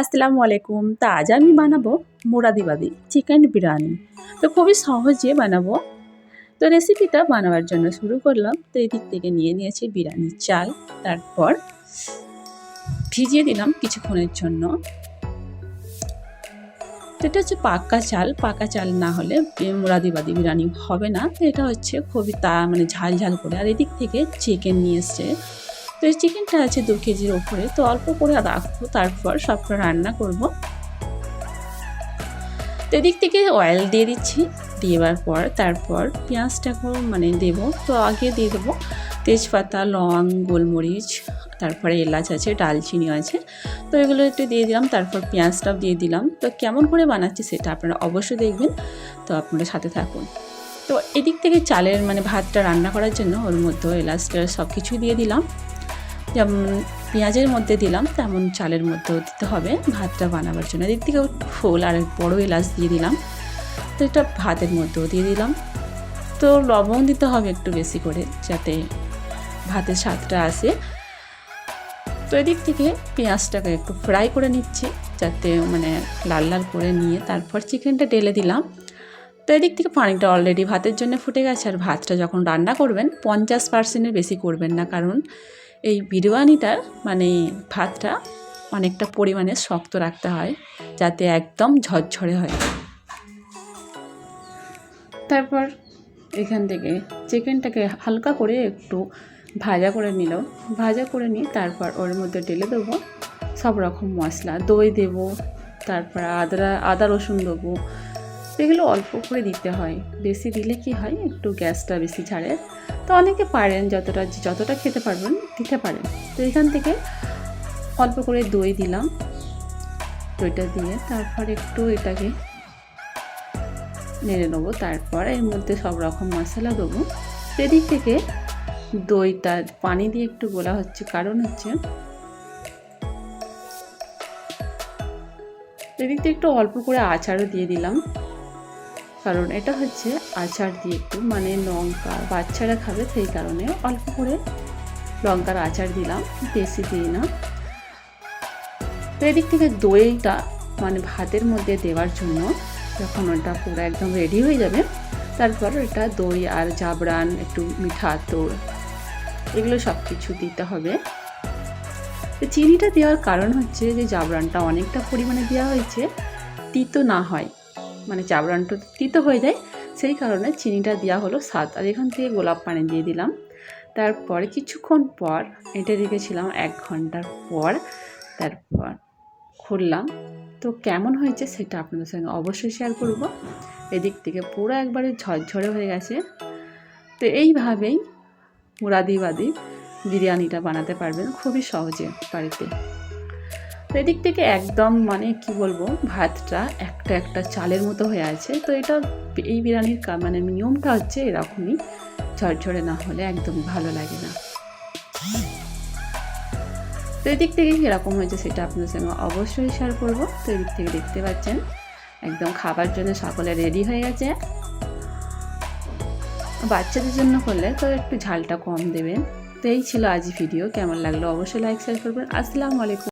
আসসালামু আলাইকুম। তা আজ আমি বানাবো মুরাদিবাদি চিকেন বিরিয়ানি। তো খুবই সহজে বানাবো। তো রেসিপিটা বানাবার জন্য শুরু করলাম। তো এদিক থেকে নিয়ে নিয়েছি বিরিয়ানির চাল। তারপর ভিজিয়ে দিলাম কিছুক্ষণের জন্য। তো এটা হচ্ছে পাকা চাল। পাকা চাল না হলে মুরাদিবাদি বিরিয়ানি হবে না। তো এটা হচ্ছে খুবই তা মানে ঝাল ঝাল করে। আর এদিক থেকে চিকেন নিয়ে এসছে। তো এই চিকেনটা আছে দু কেজির ওপরে। তো অল্প করে রাখব, তারপর সবটা রান্না করব। তো এদিক থেকে অয়েল দিয়ে দিচ্ছি, দেওয়ার পর তারপর পেঁয়াজটাকেও মানে দেবো। তো আগে দিয়ে দেবো তেজপাতা, লং, গোলমরিচ, তারপরে এলাচ আছে, ডালচিনি আছে। তো এগুলো একটু দিয়ে দিলাম, তারপর পেঁয়াজটাও দিয়ে দিলাম। তো কেমন করে বানাচ্ছি সেটা আপনারা অবশ্যই দেখবেন। তো আপনারা সাথে থাকুন। তো এদিক থেকে চালের মানে ভাতটা রান্না করার জন্য ওর মধ্যে এলাচটা সব কিছুই দিয়ে দিলাম। পেঁয়াজের মধ্যে দিলাম, তেমন চালের মধ্যেও দিতে হবে। ভাতটা বানাবার জন্য এদিক থেকে ফুল আর বড়ো এলাচ দিয়ে দিলাম। তো এটা ভাতের মধ্যেও দিয়ে দিলাম। তো লবণ দিতে হবে একটু বেশি করে যাতে ভাতের স্বাদটা আসে। তো এদিক থেকে পেঁয়াজটাকে একটু ফ্রাই করে নিচ্ছি যাতে মানে লাল লাল করে নিয়ে তারপর চিকেনটা ঢেলে দিলাম। তো এদিক থেকে পানিটা অলরেডি ভাতের জন্য ফুটে গেছে আর ভাতটা যখন রান্না করবেন পঞ্চাশ পার্সেন্টের বেশি করবেন না কারণ এই বিরিয়ানিটার মানে ভাতটা অনেকটা পরিমাণে শক্ত রাখতে হয়, যাতে একদম ঝরঝরে হয়। তারপর এখান থেকে চিকেনটাকে হালকা করে একটু ভাজা করে নিল। ভাজা করে নিয়ে তারপর ওর মধ্যে ঢেলে দেবো সব রকম মশলা। দই দেবো, তারপর আদা আদা রসুন দেবো এগুলো অল্প করে দিতে হয়। বেশি দিলে কি হয়? একটু গ্যাসটা বেশি ছাড়ে। তো অনেকে পারেন যতটা যতটা খেতে পারবেন, দিতে পারেন। তো এখান থেকে অল্প করে দই দিলাম। দইটা দিয়ে তারপর একটু এটাকে নেড়ে নেব। তারপর এর মধ্যে সব রকম মশলা দেবো। সেদিক থেকে দইটা পানি দিয়ে একটু গোলা হচ্ছে। কারণ হচ্ছে এদিক থেকে একটু অল্প করে আচারও দিয়ে দিলাম। কারণ এটা হচ্ছে আচার দিয়ে একটু মানে লঙ্কা, বাচ্চারা খাবে সেই কারণে অল্প করে লঙ্কার আচার দিলাম, বেশি দিই না। তো এদিক থেকে দইটা মানে ভাতের মধ্যে দেওয়ার জন্য যখন ওটা পুরো একদম রেডি হয়ে যাবে, তারপর এটা দই আর জাবরান একটু মিঠা আতর, এগুলো সব কিছু দিতে হবে। চিনিটা দেওয়ার কারণ হচ্ছে যে জাবরানটা অনেকটা পরিমাণে দেওয়া হয়েছে, তিতো না হয়। মানে চাবড়ানটা তিতো হয়ে যায়, সেই কারণে চিনিটা দেওয়া হলো স্বাদ। আর এখান থেকে গোলাপ পানি দিয়ে দিলাম। তারপর কিছুক্ষণ পর এটা রেখেছিলাম এক ঘণ্টার পর তারপর খুললাম। তো কেমন হয়েছে সেটা আপনাদের সঙ্গে অবশ্যই শেয়ার করব। এদিক থেকে পুরো একবারে ঝরঝরে হয়ে গেছে। তো এইভাবেই মুরাদিবাদি বিরিয়ানিটা বানাতে পারবেন খুবই সহজে বাড়িতে। তো এদিক থেকে একদম মানে কি বলব, ভাতটা একটা একটা চালের মতো হয়ে আছে। তো এটা এই বিরিয়ানির মানে নিয়মটা হচ্ছে এরকমই, ঝরঝরে না হলে একদম ভালো লাগে না। তো এদিক থেকে কীরকম হয়েছে সেটা আপনাদের সঙ্গে অবশ্যই শেয়ার করব। তো এদিক থেকে দেখতে পাচ্ছেন, একদম খাবার জন্য সকলে রেডি হয়ে গেছে। বাচ্চাদের জন্য করলে তো একটু ঝালটা কম দেবেন। তো এই ছিল আজ ভিডিও কেমন লাগল অবশ্যই লাইক শেয়ার করবেন। আসসালামু আলাইকুম।